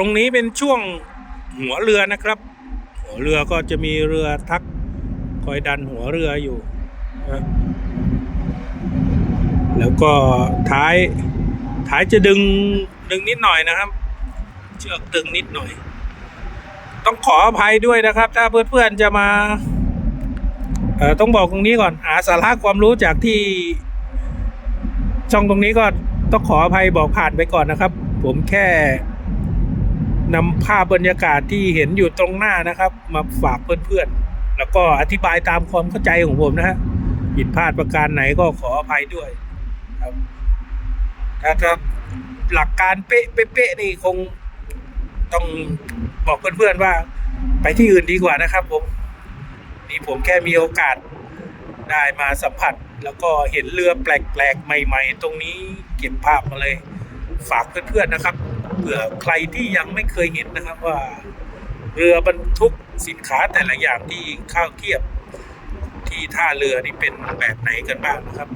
ตรงนี้เป็นช่วงหัวเรือนะครับ หัวเรือก็จะมีเรือทักคอยดันหัวเรืออยู่ แล้วก็ท้ายท้ายจะดึงดึงนิดหน่อยนะครับ เชือกดึงนิดหน่อย ต้องขออภัยด้วยนะครับ ถ้าเพื่อนๆจะมาเอ่อต้องบอกตรงนี้ก่อนหาสาระความรู้จากที่ช่องตรงนี้ก็ต้องขออภัยบอกผ่านไปก่อนนะครับ ผมแค่ นำภาพบรรยากาศที่เห็นอยู่ตรงหน้านะครับ มาฝากเพื่อนๆ แล้วก็อธิบายตามความเข้าใจของผมนะฮะผิดพลาดประการไหนก็ขออภัยด้วยครับถ้าถ้าหลักการเป๊ะเป๊ะๆนี่คงต้องบอกเพื่อนๆว่า ไปที่อื่นดีกว่านะครับผมนี่ผมแค่มีโอกาสได้มาสัมผัส แล้วก็เห็นเรือแปลกๆ ใหม่ ๆ ตรงนี้เก็บภาพมาเลย ฝากเพื่อนๆนะครับ เผื่อใครที่ยังไม่เคยเห็นนะครับว่า เรือบรรทุกสินค้าแต่ละอย่างที่เข้าเทียบที่ท่าเรือนี่เป็นแบบไหนกันบ้างนะครับ